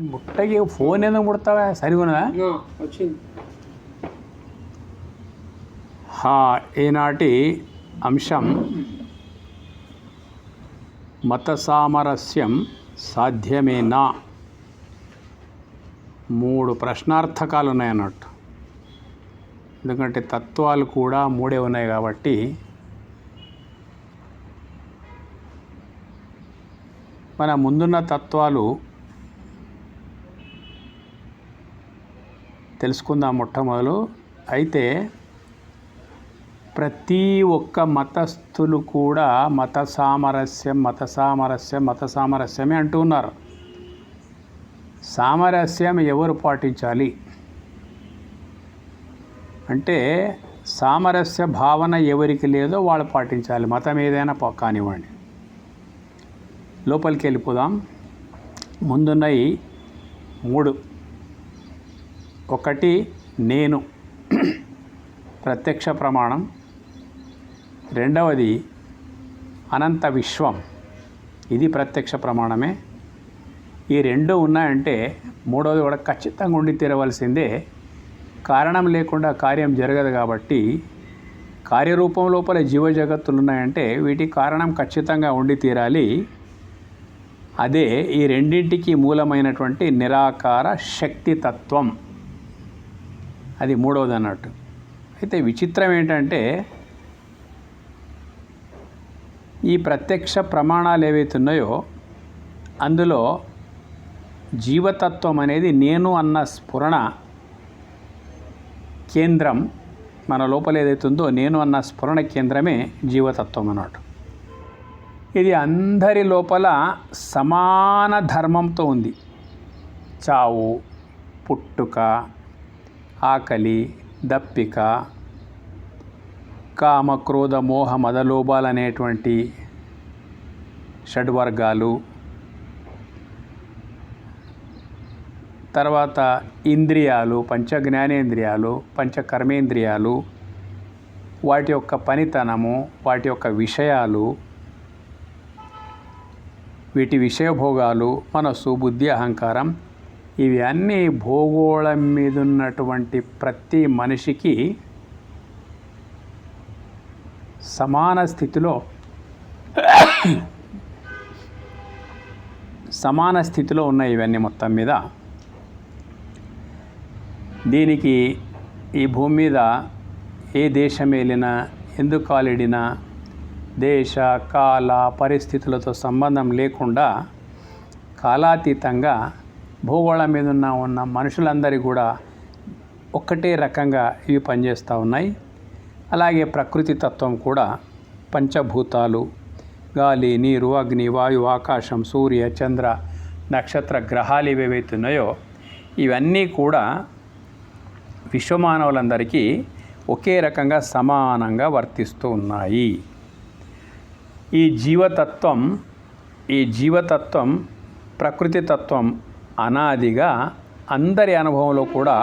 ముట్టకి phone ఎందుకు ముడతావా? సరిగున్నదా? వచ్చింది. హా, ఈనాటి అంశం మత సామరస్యం సాధ్యమేనా? మూడు ప్రశ్నార్థకాలు ఉన్నాయన్నట్టు ఎందుకంటే తత్వాలు కూడా మూడే ఉన్నాయి కాబట్టి మన ముందున్న తత్వాలు తెలుసుకుందాం మొట్టమొదలు. అయితే ప్రతి ఒక్క మతస్థులు కూడా మత సామరస్యం మత సామరస్యం మత సామరస్యమే అంటూ ఉన్నారు. సామరస్యం ఎవరు పాటించాలి? అంటే సామరస్య భావన ఎవరికి లేదో వాళ్ళు పాటించాలి. మతం ఏదైనా పా- కానివ్వండి. లోపలికి వెళ్ళిపోదాం. ముందున్నవి మూడు. ఒకటి నేను. ప్రత్యక్ష ప్రమాణం. రెండవది అనంత విశ్వం. ఇది ప్రత్యక్ష ప్రమాణమే. ఈ రెండు ఉన్నాయంటే మూడవది కూడా ఖచ్చితంగా ఉండి తీరవలసిందే. కారణం లేకుండా కార్యం జరగదు కాబట్టి కార్యరూపం లోపల జీవ జగత్తులు ఉన్నాయంటే వీటి కారణం ఖచ్చితంగా ఉండి తీరాలి. అదే ఈ రెండింటికి మూలమైనటువంటి నిరాకార శక్తి తత్వం. అది మూడవది అన్నట్టు అయితే విచిత్రం ఏంటంటే ఈ ప్రత్యక్ష ప్రమాణాలు ఏవైతే ఉన్నాయో అందులో జీవతత్వం అనేది నేను అన్న స్ఫురణ కేంద్రం మన లోపల ఏదైతే ఉందో నేను అన్న స్ఫురణ కేంద్రమే జీవతత్వం అన్నట్టు. ఇది అందరి లోపల సమాన ధర్మంతో ఉంది. చావు పుట్టుక ఆకలి దప్పిక కామ క్రోధ మోహ మదలోభాలు అనేటువంటి షడ్వర్గాలు. తర్వాత ఇంద్రియాలు పంచ జ్ఞానేంద్రియాలు పంచ కర్మేంద్రియాలు వాటి యొక్క పనితనము వాటి యొక్క విషయాలు వీటి విషయభోగాలు మనస్సు బుద్ధి అహంకారం ఇవి అన్నీ భూగోళం మీద ఉన్నటువంటి ప్రతి మనిషికి సమాన స్థితిలో సమాన స్థితిలో ఉన్నాయి ఇవన్నీ మొత్తం మీద. దీనికి ఈ భూమి మీద ఏ దేశం వెళ్ళినా ఎందుకు కాలిడినా దేశ కాల పరిస్థితులతో సంబంధం లేకుండా కాలాతీతంగా భూగోళం మీద ఉన్న ఉన్న మనుషులందరికీ కూడా ఒక్కటే రకంగా ఇవి పనిచేస్తూ ఉన్నాయి. అలాగే ప్రకృతి తత్వం కూడా పంచభూతాలు. గాలి నీరు అగ్ని వాయు ఆకాశం సూర్య చంద్ర నక్షత్ర గ్రహాలు ఏవేవైతే ఉన్నాయో ఇవన్నీ కూడా విశ్వమానవులందరికీ ఒకే రకంగా సమానంగా వర్తిస్తూ ఉన్నాయి. ఈ జీవతత్వం ఈ జీవతత్వం ప్రకృతి తత్వం అనాదిగా అందరి అనుభవంలో కూడా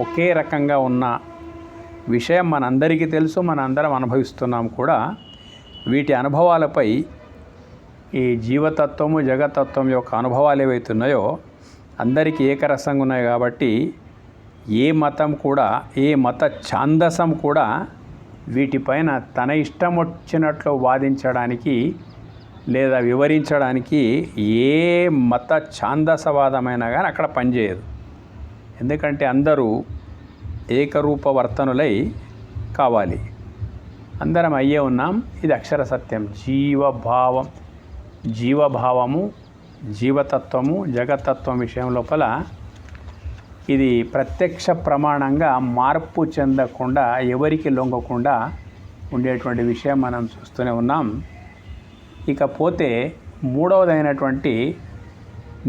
ఒకే రకంగా ఉన్న విషయం మనందరికీ తెలుసు మనందరం అనుభవిస్తున్నాం కూడా. వీటి అనుభవాలపై ఈ జీవతత్వము జగతత్వం యొక్క అనుభవాలు ఏవైతే ఉన్నాయో అందరికీ ఏకరసంగా ఉన్నాయి కాబట్టి ఏ మతం కూడా ఏ మత ఛాందసం కూడా వీటిపైన తన ఇష్టం వచ్చినట్లు వాదించడానికి లేదా వివరించడానికి ఏ మత ఛాందసవాదమైనా కానీ అక్కడ పనిచేయదు. ఎందుకంటే అందరూ ఏకరూప వర్తనులై కావాలి. అందరం అయ్యే ఉన్నాం. ఇది అక్షర సత్యం. జీవభావం జీవభావము జీవతత్వము జగతత్వం విషయం లోపల ఇది ప్రత్యక్ష ప్రమాణంగా మార్పు చెందకుండా ఎవరికి లొంగకుండా ఉండేటువంటి విషయం మనం చూస్తూనే ఉన్నాం. ఇకపోతే మూడవదైనటువంటి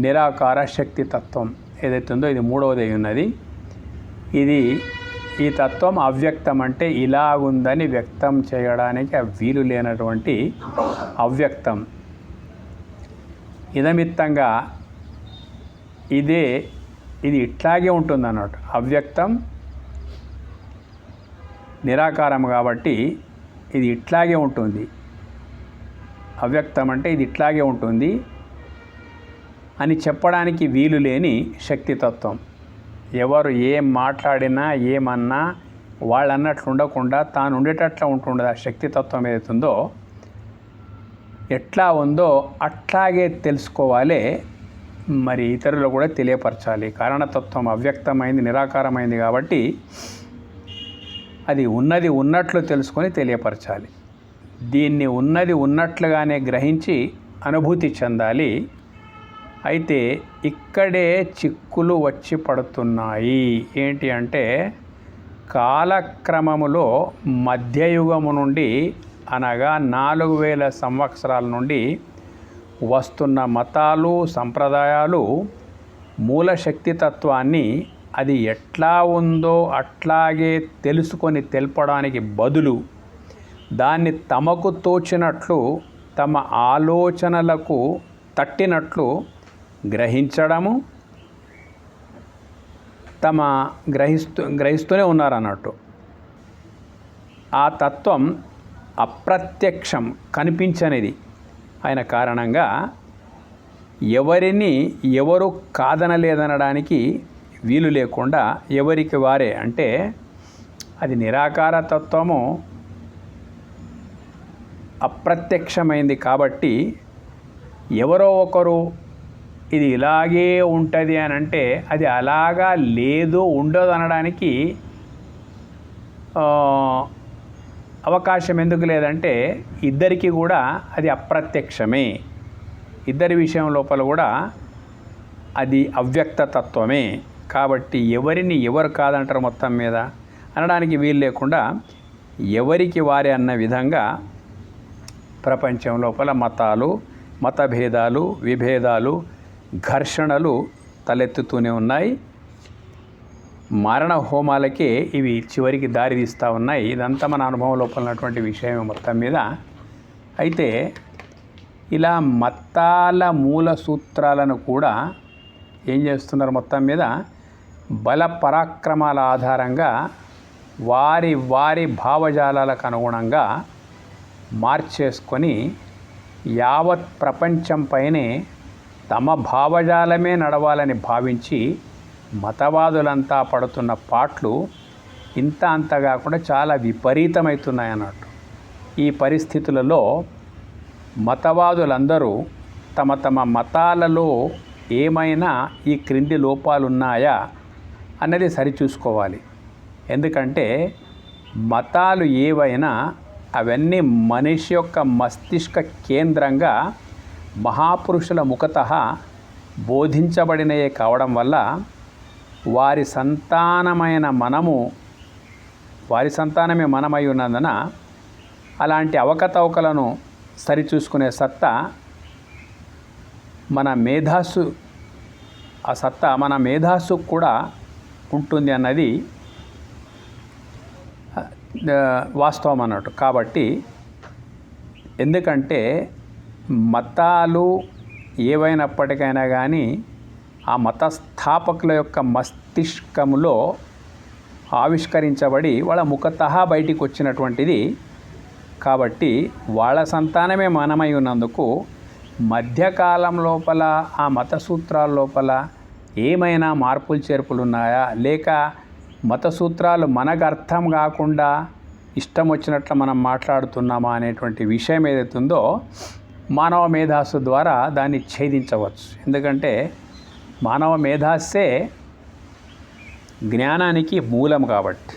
నిరాకార శక్తి తత్వం ఏదైతే ఉందో ఇది మూడవది ఉన్నది. ఇది ఈ తత్వం అవ్యక్తం అంటే ఇలాగుందని వ్యక్తం చేయడానికి ఆ వీలు లేనటువంటి అవ్యక్తం. ఇదమిత్తంగా ఇదే ఇది ఇట్లాగే ఉంటుంది అన్నట్టు అవ్యక్తం నిరాకారం కాబట్టి ఇది ఇట్లాగే ఉంటుంది. అవ్యక్తం అంటే ఇది ఇట్లాగే ఉంటుంది అని చెప్పడానికి వీలు లేని శక్తితత్వం. ఎవరు ఏం మాట్లాడినా ఏమన్నా వాళ్ళు అన్నట్లు ఉండకుండా తాను ఉండేటట్లా ఉంటుండదు. ఆ శక్తితత్వం ఏదైతుందో ఎట్లా ఉందో అట్లాగే తెలుసుకోవాలి మరి ఇతరులు కూడా తెలియపరచాలి. కారణతత్వం అవ్యక్తమైంది నిరాకారమైంది కాబట్టి అది ఉన్నది ఉన్నట్లు తెలుసుకొని తెలియపరచాలి. దీన్ని ఉన్నది ఉన్నట్లుగానే గ్రహించి అనుభూతి చెందాలి. అయితే ఇక్కడే చిక్కులు వచ్చి పడుతున్నాయి. ఏంటి అంటే కాలక్రమములో మధ్యయుగము నుండి అనగా నాలుగు వేల సంవత్సరాల నుండి వస్తున్న మతాలు సంప్రదాయాలు మూల శక్తి తత్వాన్ని అది ఎట్లా ఉందో అట్లాగే తెలుసుకొని తెలపడానికి బదులు దాన్ని తమకు తోచినట్లు తమ ఆలోచనలకు తట్టినట్లు గ్రహించడము తమ గ్రహిస్తూ గ్రహిస్తూనే ఉన్నారన్నట్టు. ఆ తత్వం అప్రత్యక్షం కనిపించనిది. అయిన కారణంగా ఎవరిని ఎవరు కాదనలేదనడానికి వీలు లేకుండా ఎవరికి వారే అంటే అది నిరాకార తత్వము అప్రత్యక్షమైంది కాబట్టి ఎవరో ఒకరు ఇది ఇలాగే ఉంటుంది అని అంటే అది అలాగా లేదు ఉండదు అనడానికి అవకాశం ఎందుకు లేదంటే ఇద్దరికి కూడా అది అప్రత్యక్షమే. ఇద్దరి విషయం లోపల కూడా అది అవ్యక్త తత్వమే. కాబట్టి ఎవరిని ఎవరు కాదంటారు మొత్తం మీద? అనడానికి వీలు లేకుండా ఎవరికి వారే అన్న విధంగా ప్రపంచం లోపల మతాలు మతభేదాలు విభేదాలు ఘర్షణలు తలెత్తుతూనే ఉన్నాయి. మరణ హోమాలకే ఇవి చివరికి దారి తీస్తూ ఉన్నాయి. ఇదంతా మన అనుభవం లోపల ఉన్నటువంటి విషయం మొత్తం మీద. అయితే ఇలా మతాల మూల సూత్రాలను కూడా ఏం చేస్తున్నారు మొత్తం మీద? బల పరాక్రమాల ఆధారంగా వారి వారి భావజాలాలకు అనుగుణంగా మార్చేసుకొని యావత్ ప్రపంచంపైనే తమ భావజాలమే నడవాలని భావించి మతవాదులంతా పడుతున్న పాట్లు ఇంత అంత కాకుండా చాలా విపరీతమవుతున్నాయి అన్నట్టు ఈ పరిస్థితులలో మతవాదులందరూ తమ తమ మతాలలో ఏమైనా ఈ క్రింది లోపాలున్నాయా అన్నది సరిచూసుకోవాలి. ఎందుకంటే మతాలు ఏవైనా అవన్నీ మనిషి యొక్క మస్తిష్క కేంద్రంగా మహాపురుషుల ముఖత బోధించబడినయే కావడం వల్ల వారి సంతానమైన మనము వారి సంతానమే మనమై ఉన్నందున అలాంటి అవకతవకలను సరిచూసుకునే సత్తా మన మేధాస్సు ఆ సత్తా మన మేధాస్సు కూడా ఉంటుంది అన్నది వాస్తవం అన్నట్టు. కాబట్టి ఎందుకంటే మతాలు ఏవైనప్పటికైనా కానీ ఆ మత స్థాపకుల యొక్క మస్తిష్కములో ఆవిష్కరించబడి వాళ్ళ ముఖత బయటికి వచ్చినటువంటిది కాబట్టి వాళ్ళ సంతానమే మనమై ఉన్నందుకు మధ్యకాలం లోపల ఆ మత సూత్రాల లోపల ఏమైనా మార్పులు చేర్పులు ఉన్నాయా లేక మత సూత్రాలు మనకు అర్థం కాకుండా ఇష్టం వచ్చినట్లు మనం మాట్లాడుతున్నామా అనేటువంటి విషయం ఏదైతుందో ఉందో మానవ మేధాస్సు ద్వారా దాన్ని ఛేదించవచ్చు. ఎందుకంటే మానవ మేధాస్సే జ్ఞానానికి మూలం కాబట్టి.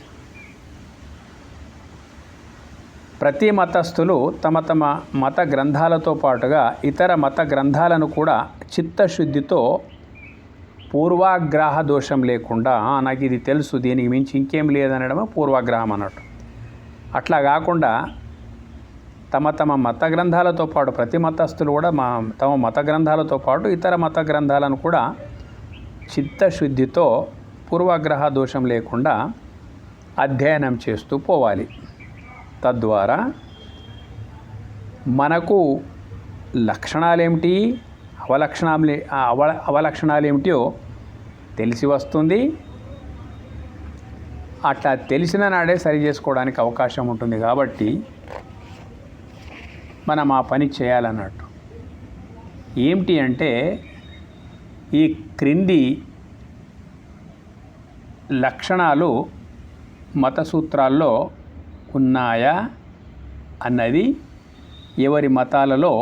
ప్రతి మతస్థులు తమ తమ మత గ్రంథాలతో పాటుగా ఇతర మత గ్రంథాలను కూడా చిత్తశుద్ధితో పూర్వాగ్రహ దోషం లేకుండా నాకు ఇది తెలుసు దీనికి మించి ఇంకేం లేదనడమే పూర్వాగ్రహం అన్నట్టు. అట్లా కాకుండా తమ తమ మత గ్రంథాలతో పాటు ప్రతి మతస్థులు కూడా మా తమ మత గ్రంథాలతో పాటు ఇతర మత గ్రంథాలను కూడా చిత్తశుద్ధితో పూర్వాగ్రహ దోషం లేకుండా అధ్యయనం చేస్తూ పోవాలి. తద్వారా మనకు లక్షణాలేమిటి? అవలక్షణాలు అవ అవలక్షణాలేమిటో తెలిసి వస్తుంది. అట్లా తెలిసిన నాడే సరి చేసుకోవడానికి అవకాశం ఉంటుంది కాబట్టి మనం ఆ పని చేయాలన్నట్టు. ఏమిటి అంటే ఈ క్రింది లక్షణాలు మత సూత్రాల్లో ఉన్నాయా అన్నది ఎవరి మతాలలో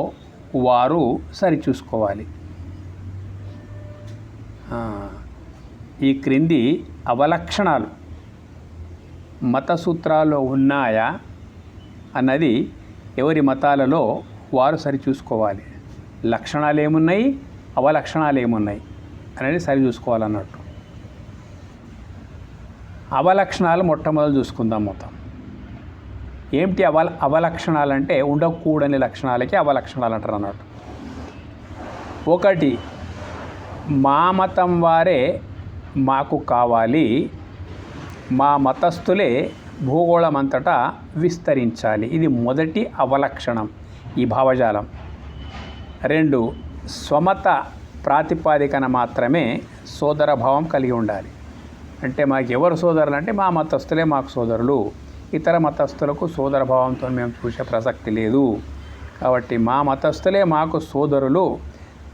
వారు సరిచూసుకోవాలి. ఈ క్రింది అవలక్షణాలు మత సూత్రాల్లో ఉన్నాయా అన్నది ఎవరి మతాలలో వారు సరిచూసుకోవాలి. లక్షణాలు ఏమున్నాయి అవలక్షణాలు ఏమున్నాయి అనేది సరిచూసుకోవాలన్నట్టు. అవలక్షణాలు మొట్టమొదటి చూసుకుందాం మొత్తం. ఏమిటి అవ అవలక్షణాలు అంటే ఉండకూడని లక్షణాలకి అవలక్షణాలు అంటారు అన్నట్టు. ఒకటి మా మతం వారే మాకు కావాలి మా మతస్థులే భూగోళమంతటా విస్తరించాలి. ఇది మొదటి అవలక్షణం ఈ భావజాలం. రెండు స్వమత ప్రాతిపాదికన మాత్రమే సోదర భావం కలిగి ఉండాలి. అంటే మాకు ఎవరు సోదరులు అంటే మా మతస్థులే మాకు సోదరులు. ఇతర మతస్థులకు సోదర భావంతో మేము చూసే ప్రసక్తి లేదు. కాబట్టి మా మతస్థులే మాకు సోదరులు.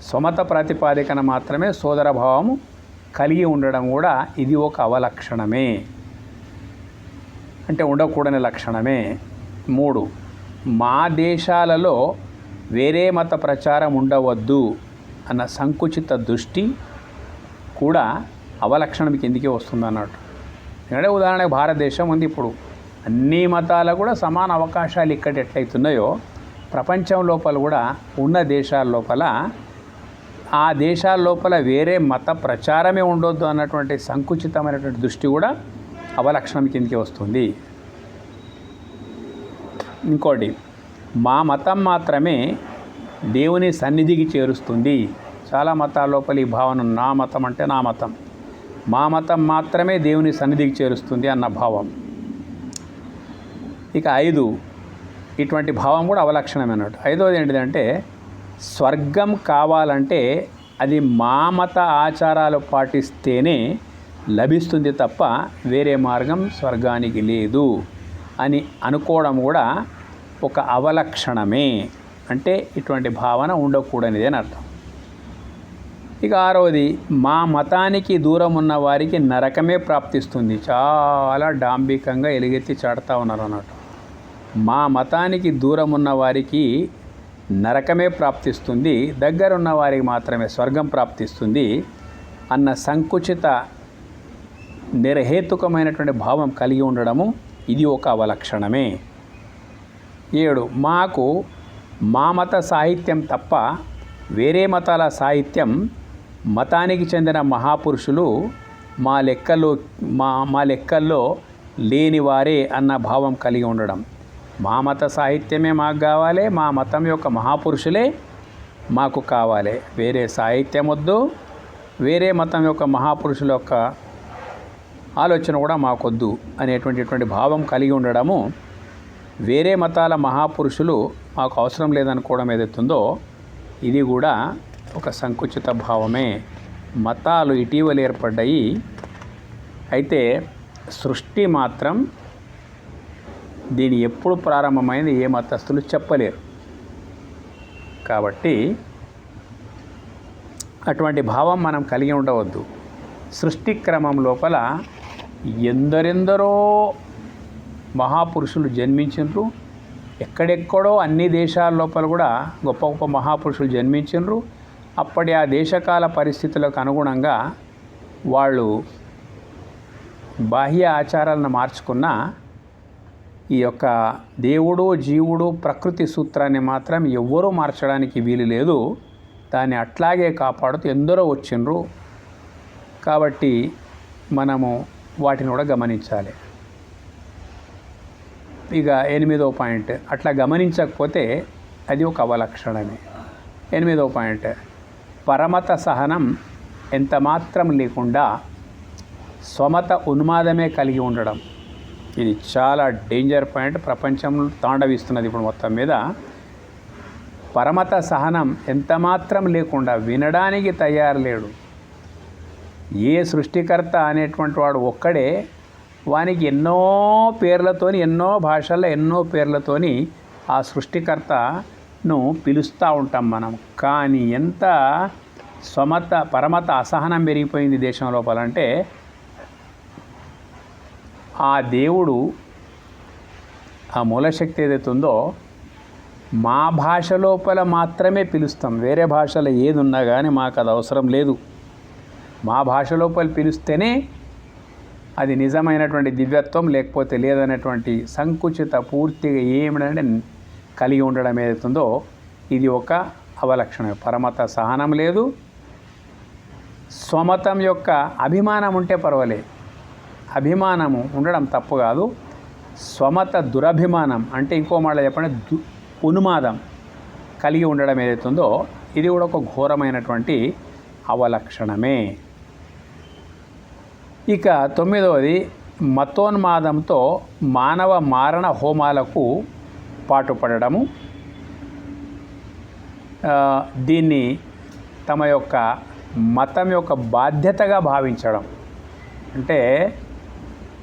స్వమత ప్రాతిపాదికన మాత్రమే సోదర భావము కలిగి ఉండడం కూడా ఇది ఒక అవలక్షణమే. అంటే ఉండకూడని లక్షణమే. మూడు మా దేశాలలో వేరే మత ప్రచారం ఉండవద్దు అన్న సంకుచిత దృష్టి కూడా అవలక్షణం కిందికి వస్తుంది అన్నట్టు. ఎందుకంటే ఉదాహరణకు భారతదేశం ఉంది ఇప్పుడు. అన్ని మతాల కూడా సమాన అవకాశాలు ఇక్కడ ఎట్లయితున్నాయో ప్రపంచం లోపల కూడా ఉన్న దేశాల లోపల ఆ దేశాల లోపల వేరే మత ప్రచారమే ఉండొద్దు అన్నటువంటి సంకుచితమైనటువంటి దృష్టి కూడా అవలక్షణం కిందికి వస్తుంది. ఇంకోటి మా మతం మాత్రమే దేవుని సన్నిధికి చేరుస్తుంది. చాలా మతాల లోపల ఈ భావన నా మతం అంటే నా మతం. మా మతం మాత్రమే దేవుని సన్నిధికి చేరుస్తుంది అన్న భావం. ఇక ఐదు ఇటువంటి భావం కూడా అవలక్షణమే అన్నట్టు. ఐదోది ఏంటిదంటే స్వర్గం కావాలంటే అది మా మత ఆచారాలు పాటిస్తేనే లభిస్తుంది తప్ప వేరే మార్గం స్వర్గానికి లేదు అని అనుకోవడం కూడా ఒక అవలక్షణమే. అంటే ఇటువంటి భావన ఉండకూడనిది అని అర్థం. ఇక ఆరవది మా మతానికి దూరం ఉన్న వారికి నరకమే ప్రాప్తిస్తుంది. చాలా డాంబికంగా ఎలుగెత్తి చాడుతూ ఉన్నారు అన్నట్టు మా మతానికి దూరం ఉన్న వారికి నరకమే ప్రాప్తిస్తుంది. దగ్గరున్న వారికి మాత్రమే స్వర్గం ప్రాప్తిస్తుంది అన్న సంకుచిత నిరహేతుకమైనటువంటి భావం కలిగి ఉండడము ఇది ఒక అవలక్షణమే. ఏడు మాకు మా మత సాహిత్యం తప్ప వేరే మతాల సాహిత్యం మతానికి చెందిన మహాపురుషులు మా లెక్కలో మా మా లెక్కల్లో లేనివారే అన్న భావం కలిగి ఉండడం. మా మత సాహిత్యమే మాకు కావాలి మా మతం యొక్క మహాపురుషులే మాకు కావాలి. వేరే సాహిత్యం వద్దు వేరే మతం యొక్క మహాపురుషుల యొక్క ఆలోచన కూడా మాకొద్దు అనేటువంటి భావం కలిగి ఉండడము వేరే మతాల మహాపురుషులు మాకు అవసరం లేదనుకోవడం ఏదైతుందో ఇది కూడా ఒక సంకుచిత భావమే. మతాలు ఇటీవల ఏర్పడ్డాయి. అయితే సృష్టి మాత్రం దీని ఎప్పుడు ప్రారంభమైంది ఏ మతస్థులు చెప్పలేరు. కాబట్టి అటువంటి భావం మనం కలిగి ఉండవద్దు. సృష్టి క్రమం లోపల ఎందరెందరో మహాపురుషులు జన్మించిండ్రు ఎక్కడెక్కడో అన్ని దేశాల లోపల కూడా గొప్ప గొప్ప మహాపురుషులు జన్మించిండ్రు అప్పటి ఆ దేశకాల పరిస్థితులకు అనుగుణంగా వాళ్ళు బాహ్య ఆచారాలను మార్చుకున్న ఈ యొక్క దేవుడు జీవుడు ప్రకృతి సూత్రాన్ని మాత్రం ఎవ్వరూ మార్చడానికి వీలు లేదు. దాన్ని అట్లాగే కాపాడుతూ ఎందరో వచ్చిండ్రు కాబట్టి మనము వాటిని కూడా గమనించాలి. ఇక ఎనిమిదో పాయింట్ అట్లా గమనించకపోతే అది ఒక అవలక్షణమే. ఎనిమిదో పాయింట్ పరమత సహనం ఎంత మాత్రం లేకుండా స్వమత ఉన్మాదమే కలిగి ఉండడం. ఇది చాలా డేంజర్ పాయింట్ ప్రపంచంలో తాండవిస్తున్నది ఇప్పుడు మొత్తం మీద. పరమత సహనం ఎంత మాత్రం లేకుండా వినడానికి తయారు లేడు. ఏ సృష్టికర్త అనేటువంటి వాడు ఒక్కడే వానికి ఎన్నో పేర్లతోని ఎన్నో భాషల్లో ఎన్నో పేర్లతోని ఆ సృష్టికర్తను పిలుస్తూ ఉంటాం మనం. కానీ ఎంత స్వమత పరమత అసహనం పెరిగిపోయింది దేశం లోపల అంటే ఆ దేవుడు ఆ మూలశక్తి ఏదైతే ఉందో మా భాష లోపల మాత్రమే పిలుస్తాం. వేరే భాషలో ఏది ఉన్నా కానీ మాకు అది అవసరం లేదు. మా భాషలో పిలిస్తేనే అది నిజమైనటువంటి దివ్యత్వం లేకపోతే లేదనేటువంటి సంకుచిత పూర్తిగా ఏమిటంటే కలిగి ఉండడం ఏదైతుందో ఇది ఒక అవలక్షణం. పరమత సహనం లేదు. స్వమతం యొక్క అభిమానం ఉంటే పర్వాలేదు అభిమానము ఉండడం తప్పు కాదు. స్వమత దురభిమానం అంటే ఇంకో మాట చెప్పండి దు ఉన్మాదం కలిగి ఉండడం ఏదైతుందో ఇది కూడా ఒక ఘోరమైనటువంటి అవలక్షణమే. ఇక తొమ్మిదవది మతోన్మాదంతో మానవ మారణ హోమాలకు పాటుపడము దీన్ని తమ యొక్క మతం యొక్క బాధ్యతగా భావించడం. అంటే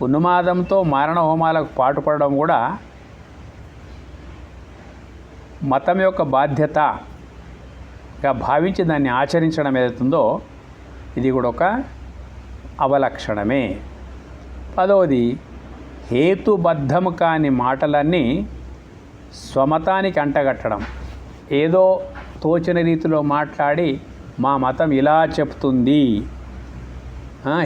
ఉన్మాదంతో మారణ హోమాలకు పాటుపడడం కూడా మతం యొక్క బాధ్యతగా భావించి దాన్ని ఆచరించడం ఏదైతుందో ఇది కూడా ఒక అవలక్షణమే. పదవది హేతుబద్ధము కాని మాటలన్నీ స్వమతానికి అంటగట్టడం ఏదో తోచిన రీతిలో మాట్లాడి మా మతం ఇలా చెప్తుంది.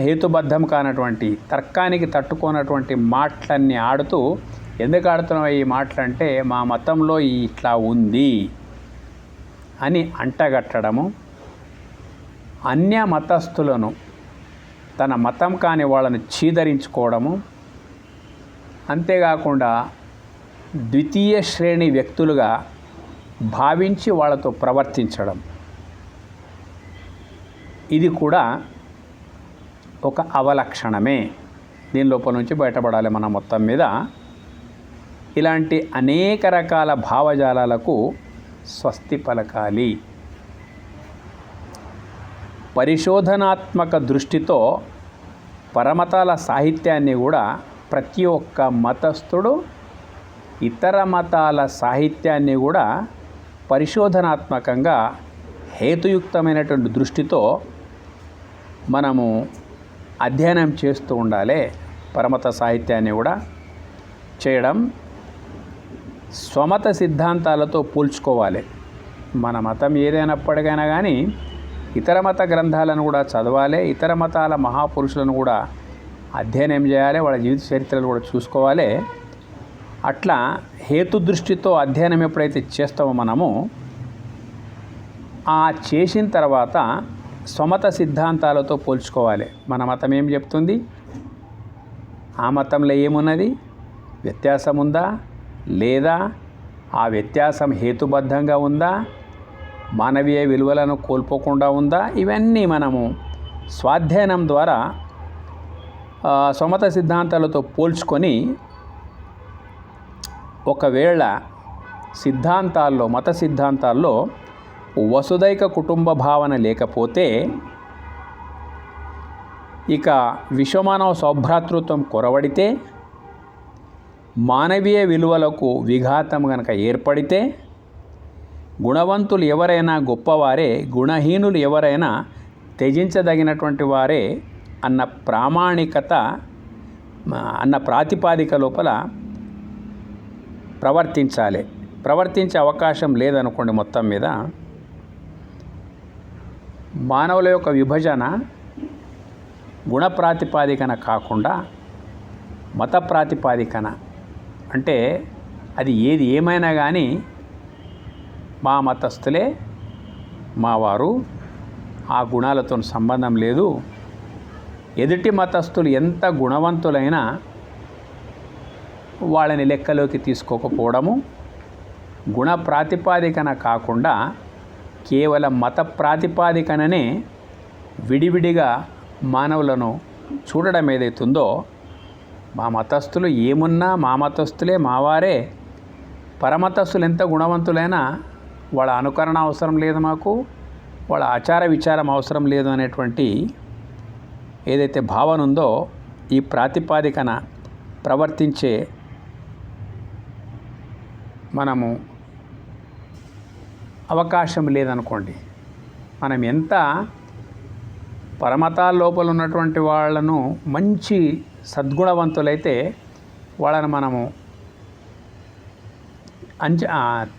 హేతుబద్ధం కానటువంటి తర్కానికి తట్టుకోనటువంటి మాటలన్నీ ఆడుతూ ఎందుకు ఆడుతున్నావు ఈ మాటలంటే మా మతంలో ఇట్లా ఉంది అని అంటగట్టడము. అన్య మతస్థులను తన మతం కాని వాళ్ళని చీదరించుకోవడము. అంతేకాకుండా ద్వితీయ శ్రేణి వ్యక్తులుగా భావించి వాళ్ళతో ప్రవర్తించడం. ఇది కూడా ఒక అవలక్షణమే. దీని లోపల నుంచి బయటపడాలి మనం మొత్తం మీద. ఇలాంటి అనేక రకాల భావజాలాలకు స్వస్తి పలకాలి. పరిశోధనాత్మక దృష్టితో పరమతాల సాహిత్యాన్ని కూడా ప్రతి ఒక్క మతస్థుడు ఇతర మతాల సాహిత్యాన్ని కూడా పరిశోధనాత్మకంగా హేతుయుక్తమైనటువంటి దృష్టితో మనము అధ్యయనం చేస్తూ ఉండాలి. పరమత సాహిత్యాన్ని కూడా చేయడం స్వమత సిద్ధాంతాలతో పోల్చుకోవాలి. మన మతం ఏదైనప్పటికైనా కానీ ఇతర మత గ్రంథాలను కూడా చదవాలి ఇతర మతాల మహాపురుషులను కూడా అధ్యయనం చేయాలి వాళ్ళ జీవిత చరిత్రలు కూడా చూసుకోవాలి. అట్లా హేతు దృష్టితో అధ్యయనం ఎప్పుడైతే చేస్తామో మనము ఆ చేసిన తర్వాత స్వమత సిద్ధాంతాలతో పోల్చుకోవాలి. మన మతం ఏం చెప్తుంది? ఆ మతంలో ఏమున్నది? వ్యత్యాసం ఉందా లేదా ఆ వ్యత్యాసం హేతుబద్ధంగా ఉందా? మానవీయ విలువలను కోల్పోకుండా ఉందా? ఇవన్నీ మనము స్వాధ్యయనం ద్వారా సమత సిద్ధాంతాలతో పోల్చుకొని ఒకవేళ సిద్ధాంతాల్లో మత సిద్ధాంతాల్లో వసుదైక కుటుంబ భావన లేకపోతే ఇక విశ్వమానవ సౌభ్రాతృత్వం కొరవడితే మానవీయ విలువలకు విఘాతం కనుక ఏర్పడితే గుణవంతులు ఎవరైనా గొప్పవారే గుణహీనులు ఎవరైనా త్యజించదగినటువంటి వారే అన్న ప్రామాణికత అన్న ప్రాతిపాదిక లోపల ప్రవర్తించాలి. ప్రవర్తించే అవకాశం లేదనుకోండి మొత్తం మీద. మానవుల యొక్క విభజన గుణ ప్రాతిపాదికన కాకుండా మత ప్రాతిపాదికన. అంటే అది ఏది ఏమైనా కానీ మా మతస్థులే మా వారు ఆ గుణాలతో సంబంధం లేదు. ఎదుటి మతస్థులు ఎంత గుణవంతులైనా వాళ్ళని లెక్కలోకి తీసుకోకపోవడము గుణ ప్రాతిపాదికన కాకుండా కేవలం మత ప్రాతిపాదికననే విడివిడిగా మానవులను చూడడం ఏదైతుందో మా మతస్థులు ఏమున్నా మా మతస్థులే మావారే పరమతస్థులు ఎంత గుణవంతులైనా వాళ్ళ అనుకరణ అవసరం లేదు మాకు వాళ్ళ ఆచార విచారం అవసరం లేదు అనేటువంటి ఏదైతే భావన ఉందో ఈ ప్రాతిపాదికన ప్రవర్తించే మనము అవకాశం లేదనుకోండి. మనం ఎంత పరమతాల లోపల ఉన్నటువంటి వాళ్ళను మంచి సద్గుణవంతులైతే వాళ్ళని మనము అంచ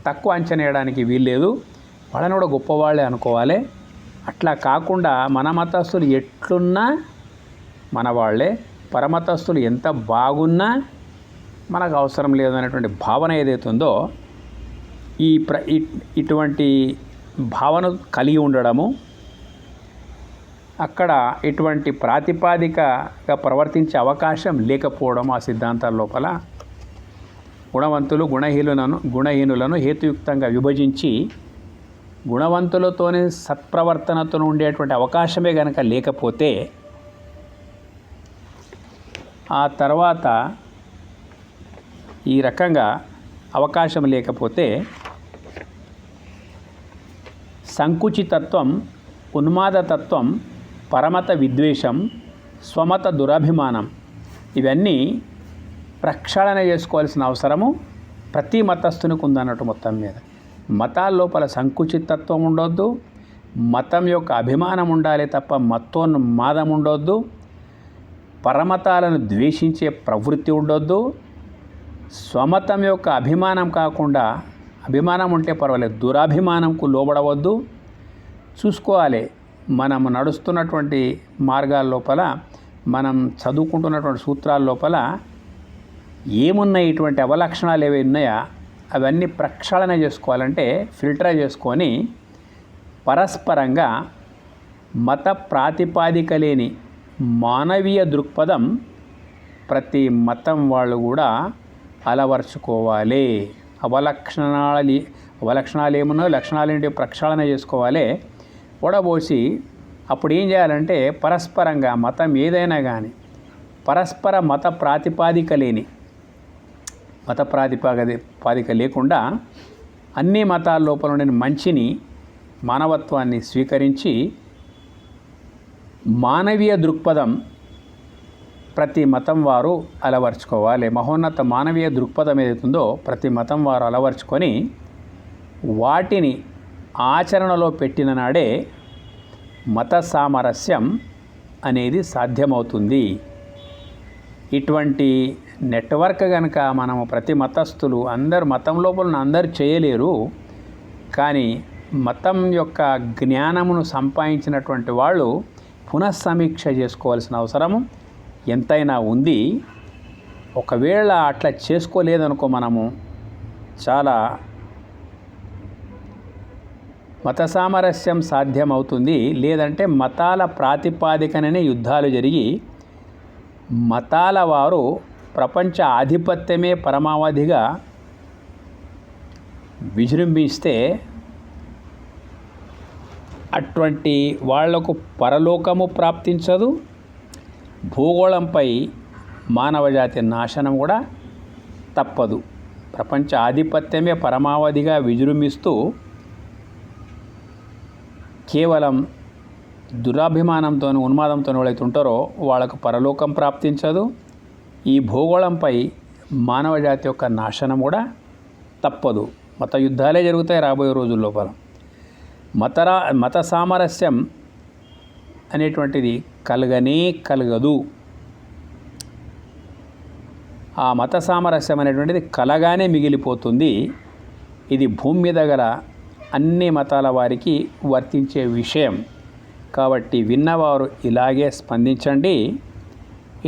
తక్కువ అంచనా వేయడానికి వీల్లేదు. వాళ్ళని కూడా గొప్పవాళ్ళే అనుకోవాలి. అట్లా కాకుండా మన మతస్థులు ఎట్లున్నా మన వాళ్ళే. పరమతస్థులు ఎంత బాగున్నా మనకు అవసరం లేదు అనేటువంటి భావన ఏదైతే ఉందో ఈ ప్ర ఇటువంటి భావన కలిగి ఉండడము అక్కడ ఇటువంటి ప్రాతిపాదికగా ప్రవర్తించే అవకాశం లేకపోవడం ఆ సిద్ధాంతాల లోపల గుణవంతులు గుణహీనులను గుణహీనులను హేతుయుక్తంగా విభజించి గుణవంతులతోనే సత్ప్రవర్తనతో ఉండేటువంటి అవకాశమే కనుక లేకపోతే ఆ తర్వాత ఈ రకంగా అవకాశం లేకపోతే సంకుచితత్వం ఉన్మాదతత్వం పరమత విద్వేషం స్వమత దురభిమానం ఇవన్నీ ప్రక్షాళన చేసుకోవాల్సిన అవసరము ప్రతి మతస్థునికి ఉందన్నట్టు మొత్తం మీద. మతాల లోపల సంకుచితత్వం ఉండొద్దు. మతం యొక్క అభిమానం ఉండాలి తప్ప మతోన్మాదం ఉండొద్దు. పరమతాలను ద్వేషించే ప్రవృత్తి ఉండొద్దు. స్వమతం యొక్క అభిమానం కాకుండా అభిమానం ఉంటే పర్వాలేదు దురాభిమానంకు లోబడవద్దు. చూసుకోవాలి మనం నడుస్తున్నటువంటి మార్గాల లోపల మనం చదువుకుంటున్నటువంటి సూత్రాల లోపల ఏమున్నాయి ఇటువంటి అవలక్షణాలు ఏవి ఉన్నాయా? అవన్నీ ప్రక్షాళన చేసుకోవాలంటే ఫిల్టర్ చేసుకొని పరస్పరంగా మత ప్రాతిపాదిక లేని మానవీయ దృక్పథం ప్రతి మతం వాళ్ళు కూడా అలవర్చుకోవాలి. అవలక్షణాలు అవలక్షణాలు ఏమున్నాయో లక్షణాలు ఏంటి ప్రక్షాళన చేసుకోవాలి. ఓడబోసి అప్పుడు ఏం చేయాలంటే పరస్పరంగా మతం ఏదైనా కానీ పరస్పర మత ప్రాతిపాదిక లేని మత ప్రాతిపాదిక లేకుండా అన్ని మతాల లోపల ఉండిన మంచిని మానవత్వాన్ని స్వీకరించి మానవీయ దృక్పథం ప్రతి మతం వారు అలవర్చుకోవాలి. మహోన్నత మానవీయ దృక్పథం ఏదైతుందో ప్రతి మతం వారు అలవర్చుకొని వాటిని ఆచరణలో పెట్టిన నాడే మత సామరస్యం అనేది సాధ్యమవుతుంది. ఇటువంటి నెట్వర్క్ కనుక మనము ప్రతి మతస్థులు అందరు మతం లోపల అందరు చేయలేరు కానీ మతం యొక్క జ్ఞానమును సంపాదించినటువంటి వాళ్ళు పునఃసమీక్ష చేసుకోవాల్సిన అవసరం ఎంతైనా ఉంది. ఒకవేళ అట్లా చేసుకోలేదనుకో మనము చాలా మత సామరస్యం సాధ్యమవుతుంది. లేదంటే మతాల ప్రాతిపాదికననే యుద్ధాలు జరిగి మతాల వారు ప్రపంచ ఆధిపత్యమే పరమావధిగా విజృంభిస్తే అటువంటి వాళ్ళకు పరలోకము ప్రాప్తించదు భూగోళంపై మానవజాతి నాశనం కూడా తప్పదు. ప్రపంచ ఆధిపత్యమే పరమావధిగా విజృంభిస్తూ కేవలం దురాభిమానంతో ఉన్మాదంతో ఎవరైతే ఉంటారో వాళ్ళకు పరలోకం ప్రాప్తించదు. ఈ భూగోళంపై మానవజాతి యొక్క నాశనం కూడా తప్పదు. మత యుద్ధాలే జరుగుతాయి రాబోయే రోజుల లోపల. మతరా మత సామరస్యం అనేటువంటిది కలగనే కలగదు. ఆ మత సామరస్యం అనేటువంటిది కలగానే మిగిలిపోతుంది. ఇది భూమి మీద గల అన్ని మతాల వారికి వర్తించే విషయం. కాబట్టి విన్నవారు ఇలాగే స్పందించండి.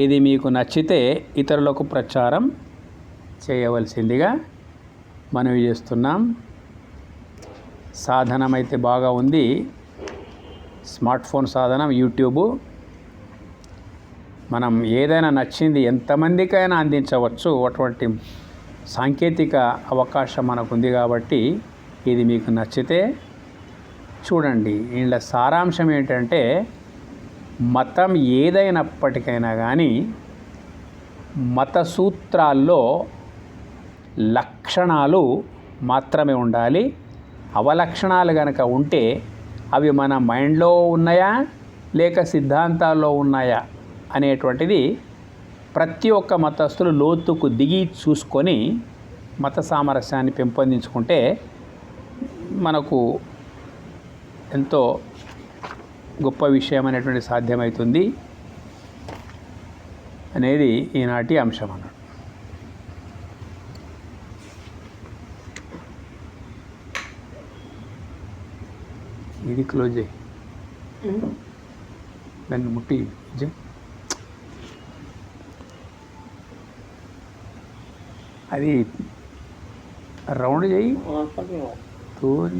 ఇది మీకు నచ్చితే ఇతరులకు ప్రచారం చేయవలసిందిగా మనవి చేస్తున్నాం. సాధనం అయితే బాగా ఉంది. స్మార్ట్ ఫోన్ సాధనం యూట్యూబ్. మనం ఏదైనా నచ్చింది ఎంతమందికైనా అందించవచ్చు. అటువంటి సాంకేతిక అవకాశం మనకు ఉంది కాబట్టి ఇది మీకు నచ్చితే చూడండి. ఇందులో సారాంశం ఏంటంటే మతం ఏదైనప్పటికైనా కానీ మత సూత్రాల్లో లక్షణాలు మాత్రమే ఉండాలి. అవలక్షణాలు కనుక ఉంటే అవి మన మైండ్లో ఉన్నాయా? లేక సిద్ధాంతాల్లో ఉన్నాయా? అనేటువంటిది ప్రతి ఒక్క మతస్థులు లోతుకు దిగి చూసుకొని మత సామరస్యాన్ని పెంపొందించుకుంటే మనకు ఎంతో గొప్ప విషయం అనేటువంటి సాధ్యమవుతుంది అనేది ఈనాటి అంశం అన్నాడు ఇది క్లోజ్ చేయి దాన్ని ముట్టి. అది రౌండ్ చేయి. తోని